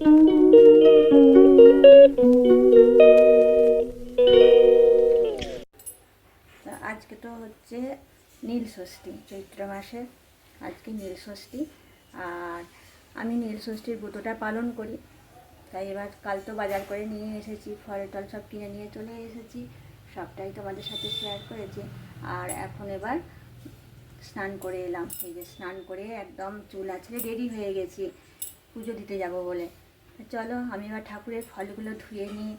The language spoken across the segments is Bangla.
আজকে তো হচ্ছে নীল ষষ্ঠী, চৈত্র মাসের আজকে নীল ষষ্ঠী। আর আমি নীল ষষ্ঠীর ব্রতটা পালন করি। তাই এবার কাল তো বাজার করে নিয়ে এসেছি, ফল টল সব কিনে নিয়ে চলে এসেছি, সবটাই তোমাদের সাথে শেয়ার করেছি। আর এখন এবার স্নান করে এলাম। এই যে স্নান করে একদম চুল আছড়ে রেডি হয়ে গেছি। পুজো দিতে যাব বলে। চলো আমি এবার ঠাকুরের ফলগুলো ধুয়ে নিই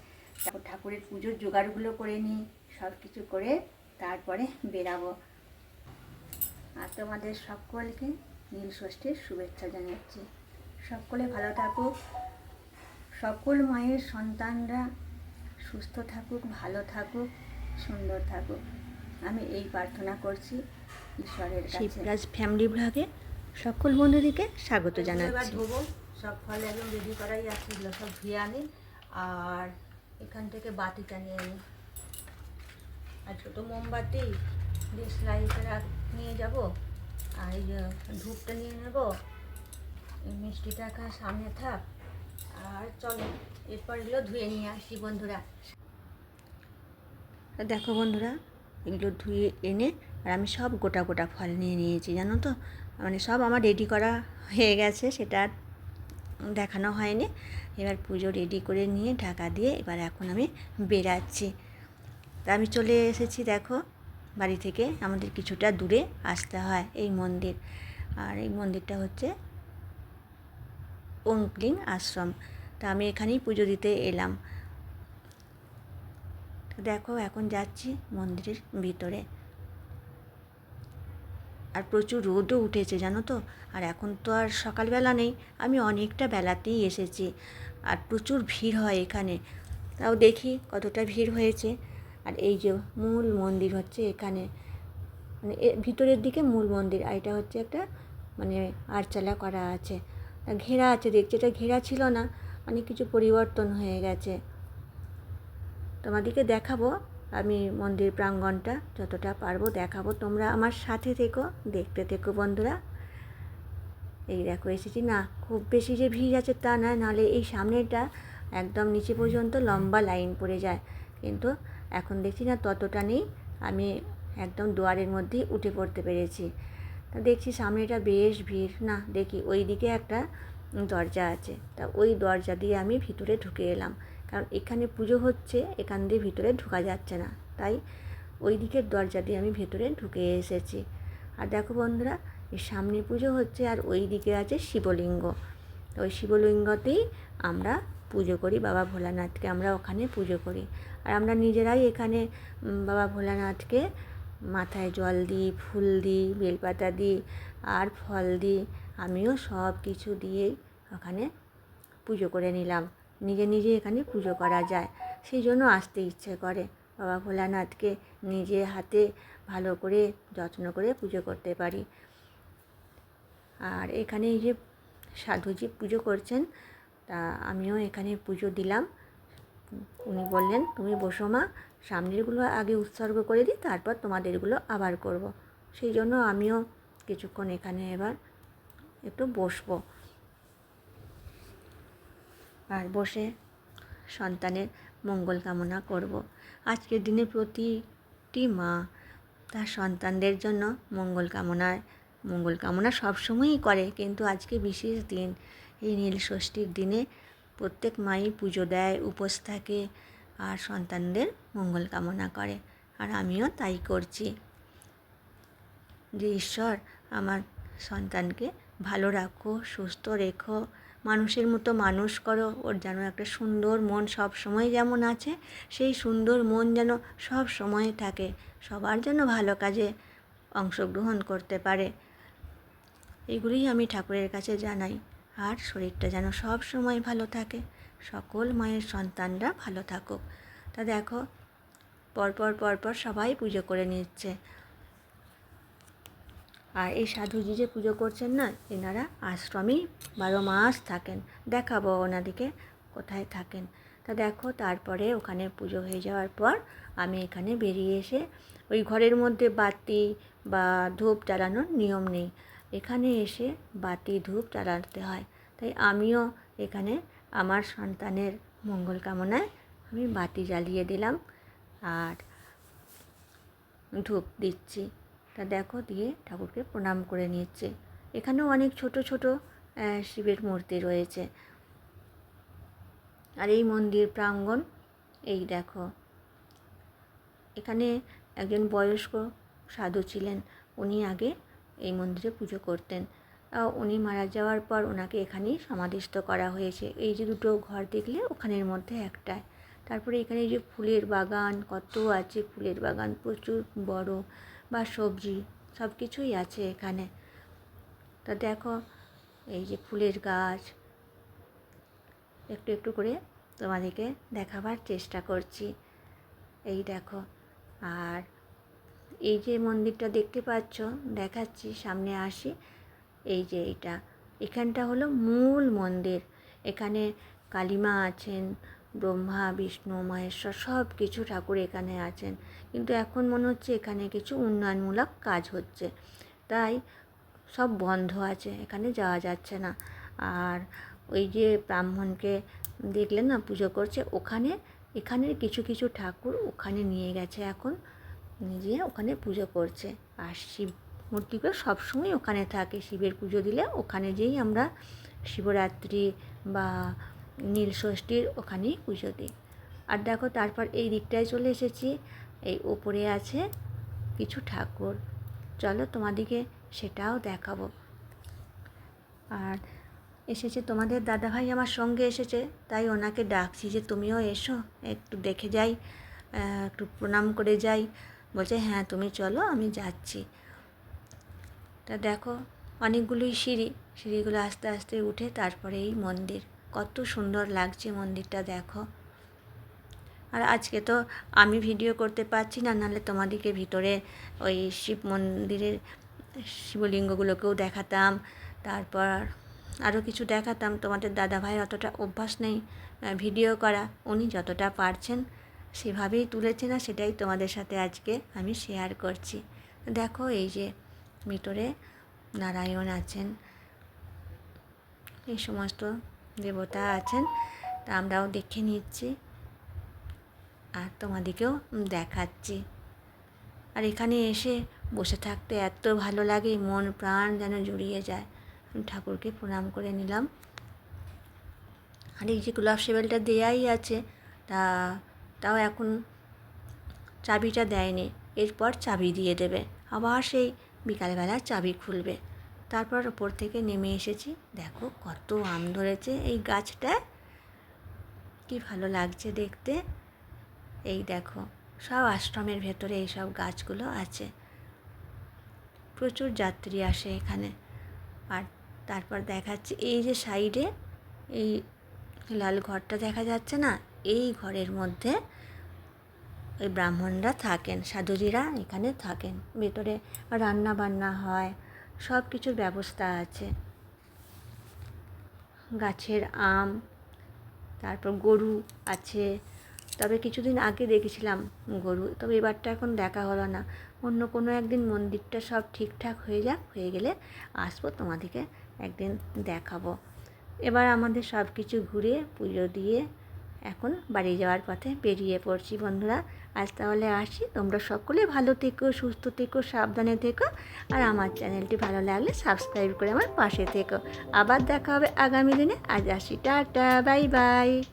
তারপর ঠাকুরের পুজোর জোগাড়গুলো করে নিই সব কিছু করে তারপরে বেরাবো। আর তোমাদের সকলকে নীল ষষ্ঠীর শুভেচ্ছা জানাচ্ছি। সকলে ভালো থাকুক সকল মায়ের সন্তানরা সুস্থ থাকুক ভালো থাকুক সুন্দর থাকুক। আমি এই প্রার্থনা করছি ঈশ্বরের কাছে। ফ্যামিলি ব্লগে সকল বন্ধুদেরকে স্বাগত জানাচ্ছি। সব ফল একদম রেডি করাই আছে, এগুলো সব ধুয়ে আনি। আর এখান থেকে বাতিটা নিয়ে নিই আর ছোটো মোমবাতি ডিস লাইটটা নিয়ে যাব। আর এই ধূপটা নিয়ে নেব। মিষ্টিটা এখানে সামনে থাক। আর চলো, এরপর এগুলো ধুয়ে নিয়ে আসি বন্ধুরা। দেখো বন্ধুরা, এগুলো ধুয়ে এনে আর আমি সব গোটা গোটা ফল নিয়ে নিয়েছি, জানো তো? মানে সব আমার রেডি করা হয়ে গেছে, সেটা দেখানো হয়নি। এবার পুজো রেডি করে নিয়ে ঢাকা দিয়ে এবার এখন আমি বেরাচ্ছি। তা আমি চলে এসেছি দেখো, বাড়ি থেকে। আমাদের কিছুটা দূরে আসতে হয় এই মন্দির। আর এই মন্দিরটা হচ্ছে ওমক্লিং আশ্রম। তা আমি এখানেই পুজো দিতে এলাম। দেখো, এখন যাচ্ছি মন্দিরের ভিতরে। আর প্রচুর রোদও উঠেছে, জানো তো? আর এখন তো আর সকালবেলা নেই, আমি অনেকটা বেলাতেই এসেছি। আর প্রচুর ভিড় হয় এখানে। তাও দেখি কতটা ভিড় হয়েছে। আর এই যে মূল মন্দির হচ্ছে এখানে। মানে ভিতরের দিকে মূল মন্দির, আর এটা হচ্ছে একটা মানে আরচালা করা আছে। ঘেরা আছে, দেখছি এটা ঘেরা ছিল না, অনেক কিছু পরিবর্তন হয়ে গেছে। তোমাদেরকে দেখাবো আমি মন্দির প্রাঙ্গণটা যতটা পারব দেখাবো। তোমরা আমার সাথে থেকো, দেখতে থেকো বন্ধুরা। এই দেখো, এসেছি না, খুব বেশি যে ভিড় আছে তা না, নাহলে এই সামনেটা একদম নিচে পর্যন্ত লম্বা লাইন পড়ে যায়। কিন্তু এখন দেখছি না, ততটা নেই, আমি একদম দুয়ারের মধ্যেই উঠে পড়তে পেরেছি। তা দেখছি সামনেটা বেশ ভিড়। না, দেখি ওই দিকে একটা দরজা আছে। তা ওই দরজা দিয়ে আমি ভিতরে ঢুকে এলাম। কারণ এখানে পুজো হচ্ছে, এখান দিয়ে ভিতরে ঢোকা যাচ্ছে না। তাই ওই দিকের দরজা দিয়ে আমি ভেতরে ঢুকে এসেছি। আর দেখো বন্ধুরা, এই সামনে পুজো হচ্ছে আর ওই দিকে আছে শিবলিঙ্গ। ওই শিবলিঙ্গতেই আমরা পুজো করি বাবা ভোলানাথকে, আমরা ওখানে পুজো করি। আর আমরা নিজেরাই এখানে বাবা ভোলানাথকে মাথায় জল দিই, ফুল দিই, বেলপাতা দিই আর ফল দিই। আমিও সব কিছু দিয়েই ওখানে পুজো করে নিলাম। নিজে নিজে এখানে পুজো করা যায়। সেই জন্য আসতে ইচ্ছে করে। বাবা ভোলানাথকে নিজে হাতে ভালো করে, যত্ন করে পুজো করতে পারি। আর এখানে এই যে সাধুজি পুজো করছেন, তা আমিও এখানে পুজো দিলাম। উনি বললেন, তুমি বসো মা, সামনেরগুলো আগে উৎসর্গ করে দিই, তারপর তোমাদেরগুলো আবার করব। সেই জন্য আমিও কিছুক্ষণ এখানে এবার একটু বসবো। আর বসে সন্তানের মঙ্গল কামনা করব। আজকের দিনে প্রতিটি মা তার সন্তানদের জন্য মঙ্গল কামনায়, মঙ্গল কামনা সবসময়ই করে কিন্তু আজকে বিশেষ দিন, এই নীল ষষ্ঠীর দিনে প্রত্যেক মাই পুজো দেয়, উপোস থাকে আর সন্তানদের মঙ্গল কামনা করে আর আমিও তাই করছি যে ঈশ্বর আমার সন্তানকে ভালো রাখো, সুস্থ রেখো মানুষের মতো মানুষ করো, ওর যেন একটা সুন্দর মন সব সময় যেমন আছে, সেই সুন্দর মন যেন সব সময় থাকে, সবার যেন ভালো কাজে অংশগ্রহণ করতে পারে। এগুলোই আমি ঠাকুরের কাছে জানাই, আর শরীরটা যেন সব সময় ভালো থাকে, সকল মায়ের সন্তানরা ভালো থাকুক। তা দেখো, পরপর পরপর সবাই পুজো করে নিচ্ছে। আর এই সাধুজি যে পুজো করছেন না, এনারা আশ্রমেই বারো মাস থাকেন। দেখাবো ওনাদিকে কোথায় থাকেন। তা দেখো, তারপরে ওখানে পুজো হয়ে যাওয়ার পর আমি এখানে বেরিয়ে এসে ওই ঘরের মধ্যে বাতি বা ধূপ জ্বালানোর নিয়ম নেই। এখানে এসে বাতি, ধূপ জ্বালাতে হয়। তাই আমিও এখানে আমার সন্তানের মঙ্গল কামনায় আমি বাতি জ্বালিয়ে দিলাম আর ধূপ দিচ্ছি। তা দেখো দিয়ে ঠাকুরকে প্রণাম করে নিচ্ছে। এখানেও অনেক ছোট ছোট শিবের মূর্তি রয়েছে। আর এই মন্দির প্রাঙ্গণ, এই দেখো। এখানে একজন বয়স্ক সাধু ছিলেন। উনি আগে এই মন্দিরে পুজো করতেন। উনি মারা যাওয়ার পর ওনাকে এখানেই সমাধিস্থ করা হয়েছে। এই যে দুটো ঘর দেখলে ওখানের মধ্যে একটায় তারপরে এখানে যে ফুলের বাগান, কত আছে ফুলের বাগান, প্রচুর বড়। বা সবজি সব কিছুই আছে এখানে। তা দেখো, এই যে ফুলের গাছ। একটু একটু করে তোমাদেরকে দেখাবার চেষ্টা করছি। এই দেখো, আর এই যে মন্দিরটা দেখতে পাচ্ছ, দেখাচ্ছি, সামনে আসি। এই যে এটা, এখানটা হলো মূল মন্দির। এখানে কালিমা আছেন ব্রহ্মা, বিষ্ণু, মহেশ্বর সব কিছু ঠাকুর এখানে আছেন। কিন্তু এখন মনে হচ্ছে এখানে কিছু উন্নয়নমূলক কাজ হচ্ছে। তাই সব বন্ধ আছে, এখানে যাওয়া যাচ্ছে না। আর ওই যে ব্রাহ্মণকে দেখলেন না, পুজো করছে, ওখানে এখানের কিছু কিছু ঠাকুর ওখানে নিয়ে গেছে এখন নিজে ওখানে পুজো করছে। আর শিব মূর্তিগুলো সবসময় ওখানে থাকে, শিবের পুজো দিলে ওখানে যেই আমরা শিবরাত্রি বা নীলষষ্ঠীর ওখানেই পুজো দিই। আর দেখো তারপর এই দিকটায় চলে এসেছি। এই ওপরে আছে কিছু ঠাকুর। চলো তোমাদিকে সেটাও দেখাবো। আর এসেছে তোমাদের দাদাভাই আমার সঙ্গে এসেছে, তাই ওনাকে ডাকছি যে তুমিও এসো, একটু দেখে যাই একটু প্রণাম করে যাই। বলছে হ্যাঁ তুমি চলো, আমি যাচ্ছি। তা দেখো, অনেকগুলোই সিঁড়ি, সিঁড়িগুলো আস্তে আস্তে উঠে তারপরে এই মন্দির। কত সুন্দর লাগছে মন্দিরটা দেখো। আর আজকে তো আমি ভিডিও করতে পারছি না, নাহলে তোমাদেরকে ভিতরে ওই শিব মন্দিরের শিবলিঙ্গগুলোকেও দেখাতাম, তারপর আরও কিছু দেখাতাম। তোমাদের দাদাভাই অতটা অভ্যাস নেই ভিডিও করা, উনি যতটা পারছেন সেভাবেই তুলেছেন আর সেটাই তোমাদের সাথে আজকে আমি শেয়ার করছি। দেখো এই যে ভিতরে নারায়ণ আছেন, এই সমস্ত দেবতা আছেন, তা আমরাও দেখে নিচ্ছি। আর তোমাদেরকেও দেখাচ্ছি। আর এখানে এসে বসে থাকতে এত ভালো লাগে, মন প্রাণ যেন জুড়িয়ে যায়। আমি ঠাকুরকে প্রণাম করে নিলাম। আর এই যে গোলাপ সেবেলটা দেয়াই আছে, তা তাও এখন চাবিটা দেয়নি। এরপর চাবি দিয়ে দেবে। আবার সেই বিকালবেলা চাবি খুলবে। তারপর ওপর থেকে নেমে এসেছি। দেখো কত আম ধরেছে এই গাছটায় কি ভালো লাগছে দেখতে। এই দেখো, সব আশ্রমের ভেতরে এই সব গাছগুলো আছে। প্রচুর যাত্রী আসে এখানে। আর তারপর দেখাচ্ছে, এই যে সাইডে এই লাল ঘরটা দেখা যাচ্ছে না? এই ঘরের মধ্যে ওই ব্রাহ্মণরা থাকেন, সাধুজিরা এখানে থাকেন। ভেতরে রান্না বান্না হয় সব কিছুর ব্যবস্থা আছে। গাছের আম, তারপর গরু আছে। তবে কিছুদিন আগে দেখেছিলাম গরু, তবে এবারটা এখন দেখা হলো না। অন্য কোনো একদিন মন্দিরটা সব ঠিকঠাক হয়ে যাক, হয়ে গেলে আসব, তোমাদেরকে একদিন দেখাবো। এবার আমাদের সব কিছু ঘুরে পুজো দিয়ে এখন বাড়ি যাওয়ার পথে বেরিয়ে পড়ছি বন্ধুরা। আজ তাহলে আসি। তোমরা সকলে ভালো থেকো, সুস্থ থেকো, সাবধানে থেকো। আর আমার চ্যানেলটি ভালো লাগলে সাবস্ক্রাইব করে আমার পাশে থেকো। আবার দেখা হবে আগামী দিনে। আজ আসি। Tata, bye bye.